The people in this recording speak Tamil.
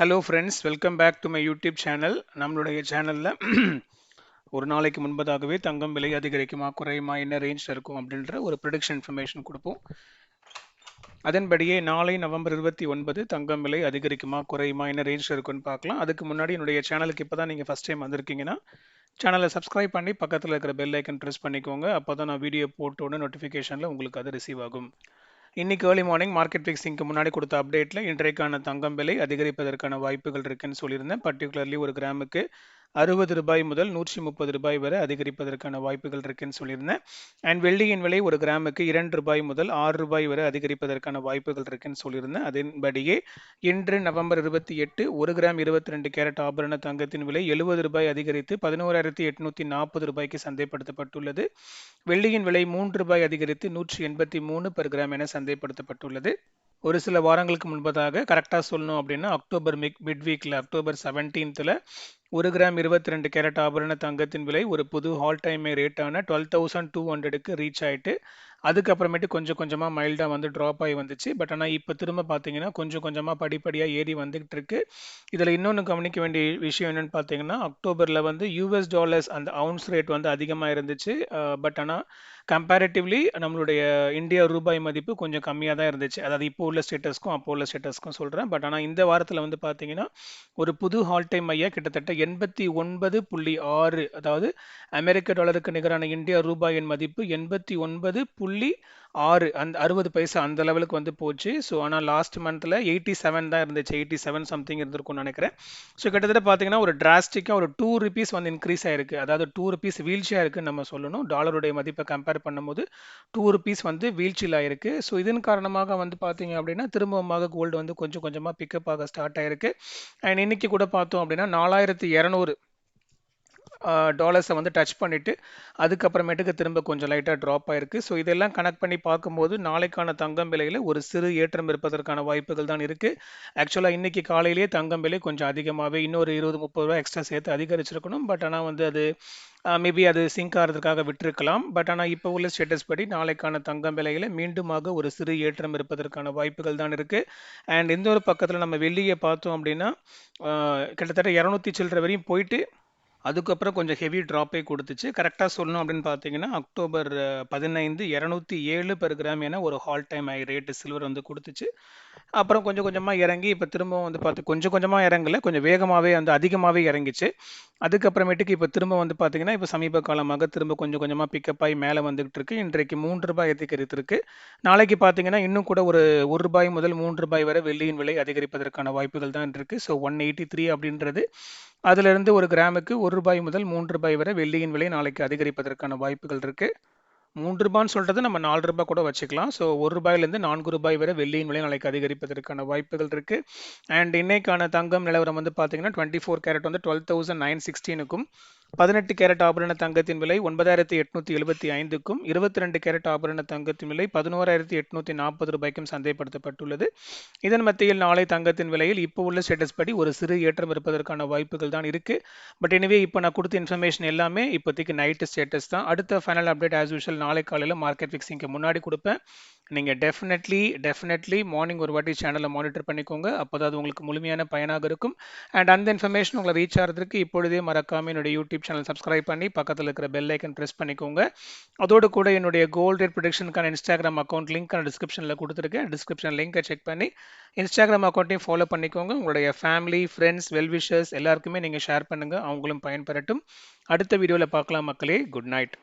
Hello friends welcome back to my YouTube channel நம்மளுடைய சேனலில் ஒரு நாளைக்கு முன்பதாகவே தங்கம் விலை அதிகரிக்குமா குறையுமா என்ன ரேஞ்சில் இருக்கும் அப்படின்ற ஒரு ப்ரிடிக்ஷன் இன்ஃபர்மேஷன் கொடுப்போம். அதன்படியே நாளை நவம்பர் இருபத்தி ஒன்பது தங்கம் விலை அதிகரிக்குமா குறையுமா என்ன ரேஞ்சில் இருக்குன்னு பார்க்கலாம். அதுக்கு முன்னாடி என்னுடைய சேனலுக்கு இப்போ தான் நீங்கள் ஃபஸ்ட் டைம் வந்திருக்கீங்கன்னா சேனலை சப்ஸ்கிரைப் பண்ணி பக்கத்தில் இருக்கிற பெல் ஐக்கன் ப்ரெஸ் பண்ணிக்கோங்க. அப்போ தான் நான் வீடியோ போட்டோன்னு நோட்டிஃபிகேஷனில் உங்களுக்கு அது ரிசீவ் ஆகும். இன்னைக்கு ஏர்லி மார்னிங் மார்க்கெட் ஃபிக்ஸிங்க்கு முன்னாடி கொடுத்த அப்டேட்டில் இன்றைக்கான தங்கம் விலை அதிகரிப்பதற்கான வாய்ப்புகள் இருக்குன்னு சொல்லியிருந்தேன். பர்டிகுலர்லி ஒரு கிராமுக்கு அறுபது ரூபாய் முதல் நூற்றி முப்பது ரூபாய் வரை அதிகரிப்பதற்கான வாய்ப்புகள் இருக்குன்னு சொல்லியிருந்தேன். அண்ட் வெள்ளியின் விலை ஒரு கிராமுக்கு இரண்டு ரூபாய் முதல் ஆறு ரூபாய் வரை அதிகரிப்பதற்கான வாய்ப்புகள் இருக்குன்னு சொல்லியிருந்தேன். அதன்படியே இன்று நவம்பர் இருபத்தி எட்டு ஒரு கிராம் இருபத்தி ரெண்டு கேரட் ஆபரண தங்கத்தின் விலை எழுபது ரூபாய் அதிகரித்து பதினோராயிரத்தி எட்நூத்தி நாற்பது ரூபாய்க்கு சந்தைப்படுத்தப்பட்டுள்ளது. வெள்ளியின் விலை மூன்று ரூபாய் அதிகரித்து நூற்றி எண்பத்தி மூணு பர் கிராம் என சந்தைப்படுத்தப்பட்டுள்ளது. ஒரு சில வாரங்களுக்கு முன்பதாக கரெக்டாக சொல்லணும் அப்படின்னா அக்டோபர் மிக் மிட் வீக்கில் அக்டோபர் செவன்டீன்த்தில் ஒரு கிராம் இருபத்தி ரெண்டு கேரட் ஆபரண தங்கத்தின் விலை ஒரு புது ஹால் டைம் ரேட்டான டுவெல் தௌசண்ட் டூ ஹண்ட்ரடுக்கு ரீச் ஆயிட்டு அதுக்கப்புறமேட்டு கொஞ்சம் கொஞ்சமாக மைல்டாக வந்து ட்ராப் ஆகி வந்துச்சு. பட் ஆனால் இப்போ திரும்ப பார்த்தீங்கன்னா கொஞ்சம் கொஞ்சமாக படிப்படியாக ஏறி வந்துகிட்டு இருக்கு இதில் இன்னொன்று கவனிக்க வேண்டிய விஷயம் என்னென்னு பார்த்தீங்கன்னா அக்டோபரில் வந்து யூஎஸ் டாலர்ஸ் அந்த அவுன்ஸ் ரேட் வந்து அதிகமாக இருந்துச்சு. பட் ஆனால் கம்பேரிட்டிவ்லி நம்மளுடைய இந்தியா ரூபாய் மதிப்பு கொஞ்சம் கம்மியாக தான் இருந்துச்சு. அதாவது இப்போ உள்ள ஸ்டேட்டஸ்க்கும் அப்போ உள்ள ஸ்டேட்டஸ்க்கும் சொல்கிறேன் பட் ஆனால் இந்த வாரத்தில் வந்து பார்த்தீங்கன்னா ஒரு புது ஹால் டைம் ஐயா கிட்டத்தட்ட எண்பத்தி ஒன்பது புள்ளி ஆறு அதாவது அமெரிக்க டாலருக்கு நிகரான இந்தியா ரூபாயின் மதிப்பு எண்பத்தி ஒன்பது புள்ளி ஆறு. அந்த அறுபது பைசா அந்த லெவலுக்கு வந்து போச்சு. ஸோ ஆனால் லாஸ்ட் மந்த்தில் எயிட்டி செவன் தான் இருந்துச்சு. எயிட்டி செவன் சம்திங் இருந்திருக்கும்னு நினைக்கிறேன். ஸோ கிட்டத்தட்ட பார்த்தீங்கன்னா ஒரு டிராஸ்டிக்காக ஒரு டூ ருபீஸ் வந்து இன்க்ரீஸ் ஆயிருக்கு. அதாவது டூ ருபீஸ் வீழ்ச்சியாக இருக்குன்னு நம்ம சொல்லணும். டாலருடைய மதிப்பை கம்பேர் பண்ணும்போது டூ ருபீஸ் வந்து வீழ்ச்சியில் ஆயிருக்கு. ஸோ இதன் காரணமாக வந்து பார்த்தீங்க அப்படின்னா திரும்பமாக கோல்டு வந்து கொஞ்சம் கொஞ்சமாக பிக்கப் ஆக ஸ்டார்ட் ஆயிருக்கு. அண்ட் இன்னைக்கு கூட பார்த்தோம் அப்படின்னா நாலாயிரத்தி இரநூறு டாலர்ஸை வந்து டச் பண்ணிவிட்டு அதுக்கப்புறமேட்டுக்கு திரும்ப கொஞ்சம் லைட்டாக ட்ராப் ஆயிருக்கு. ஸோ இதெல்லாம் கனெக்ட் பண்ணி பார்க்கும்போது நாளைக்கான தங்கம் விலையில் ஒரு சிறு ஏற்றம் இருப்பதற்கான வாய்ப்புகள் தான் இருக்குது ஆக்சுவலாக இன்றைக்கி காலையிலேயே தங்கம் விலை கொஞ்சம் அதிகமாகவே இன்னொரு இருபது முப்பது ரூபா எக்ஸ்ட்ரா சேர்த்து அதிகரிச்சிருக்கணும். பட் ஆனால் வந்து அது மேபி அது சிங்க் ஆகிறதுக்காக விட்டுருக்கலாம். பட் ஆனால் இப்போ உள்ள ஸ்டேட்டஸ் படி நாளைக்கான தங்கம் விலையில் மீண்டுமாக ஒரு சிறு ஏற்றம் இருப்பதற்கான வாய்ப்புகள் தான் இருக்குது அண்ட் இந்த ஒரு பக்கத்தில் நம்ம வெளியே பார்த்தோம் அப்படின்னா கிட்டத்தட்ட இரநூத்தி சில்லற வரையும் போயிட்டு அதுக்கப்புறம் கொஞ்சம் ஹெவி ட்ராப்பே கொடுத்துச்சு. கரெக்டாக சொல்லணும் அப்படின்னு பார்த்தீங்கன்னா அக்டோபர் பதினைந்து இரநூத்தி ஏழு பெர் கிராம் என ஒரு all time high rate silver வந்து கொடுத்துச்சு. அப்புறம் கொஞ்சம் கொஞ்சமாக இறங்கி இப்போ திரும்பவும் வந்து பார்த்து கொஞ்சம் கொஞ்சமாக இறங்கல கொஞ்சம் வேகமாகவே வந்து அதிகமாகவே இறங்கிச்சு. அதுக்கப்புறமேட்டுக்கு இப்போ திரும்ப வந்து பார்த்தீங்கன்னா இப்போ சமீப காலமாக திரும்ப கொஞ்சம் கொஞ்சமாக பிக்கப் ஆகி மேலே வந்துகிட்டு இருக்கு. இன்றைக்கு மூன்று ரூபாய் அதிகரித்திருக்கு நாளைக்கு பார்த்தீங்கன்னா இன்னும் கூட ஒரு ஒரு ரூபாய் முதல் மூன்று ரூபாய் வரை வெள்ளியின் விலை அதிகரிப்பதற்கான வாய்ப்புகள் தான் இருக்கு. ஸோ ஒன் எயிட்டி த்ரீ அப்படின்றது அதிலிருந்து ஒரு கிராமுக்கு ஒரு ரூபாய் முதல் மூன்று ரூபாய் வரை வெள்ளியின் விலை நாளைக்கு அதிகரிப்பதற்கான வாய்ப்புகள் இருக்குது மூன்று ரூபான்னு சொல்றது நம்ம நாலு ரூபாய் கூட வச்சுக்கலாம். ஸோ ஒரு ரூபாயிலேருந்து நான்கு ரூபாய் வரை வெள்ளியின் விலை நாளைக்கு அதிகரிப்பதற்கான வாய்ப்புகள் இருக்கு. அண்ட் இன்னைக்கான தங்கம் நிலவரம் வந்து பார்த்தீங்கன்னா டுவெண்ட்டி ஃபோர் கேரட் வந்து டுவெல் தௌசண்ட் நைன் சிக்ஸ்டீனுக்கும் பதினெட்டு கேரட் ஆபரண தங்கத்தின் விலை ஒன்பதாயிரத்தி எட்நூத்தி எழுபத்தி ஐந்துக்கும் இருபத்தி ரெண்டு கேரட் ஆபரண தங்கத்தின் விலை பதினோராயிரத்தி எட்நூத்தி நாற்பது ரூபாய்க்கும் சந்தைப்படுத்தப்பட்டுள்ளது. இதன் மத்தியில் நாளை தங்கத்தின் விலையில் இப்போ உள்ள ஸ்டேட்டஸ் படி ஒரு சிறு ஏற்றம் இருப்பதற்கான வாய்ப்புகள் தான் இருக்கு. பட் எனவே இப்போ நான் கொடுத்த இன்ஃபர்மேஷன் எல்லாமே இப்போதைக்கு நைட்டு ஸ்டேட்டஸ் தான். அடுத்த ஃபைனல் அப்டேட் ஆஸ் யூஷுவல் நாளை காலையில் மார்க்கெட் ஃபிக்ஸிங்க்கு முன்னாடி கொடுப்பேன். நீங்கள் டெஃபினெட்லி டெஃபினெட்லி மார்னிங் ஒரு வாட்டி சேனலை மானிட்டர் பண்ணிக்கோங்க. அப்போ தான் அது உங்களுக்கு முழுமையான பயனாக இருக்கும். அண்ட் அந்த இன்ஃபர்மேஷன் உங்களை ரீச் ஆகிறதுக்கு இப்பொழுதே மறக்காமல் என்னுடைய யூடியூப் சேனல் சப்ஸ்கிரைப் பண்ணி பக்கத்தில் இருக்கிற பெல் ஐக்கன் ப்ரெஸ் பண்ணிக்கோங்க. அதோடு கூட என்னுடைய கோல்ட் ரேட் ப்ரொடக்ஷனுக்கான இன்ஸ்டாகிராம் அக்கௌண்ட் லிங்க் நான் டிஸ்கிரிப்ஷனில் கொடுத்துருக்கேன். டிஸ்கிரிப்ஷன் லிங்கை செக் பண்ணி இன்ஸ்டாகிராம் அக்கௌண்ட்டையும் ஃபாலோ பண்ணிக்கோங்க. உங்களுடைய ஃபேமிலி ஃப்ரெண்ட்ஸ் வெல்விஷர்ஸ் எல்லாருக்குமே நீங்கள் ஷேர் பண்ணுங்கள் அவங்களும் பயன்பெறட்டும். அடுத்த வீடியோவில் பார்க்கலாம் மக்களே. Good night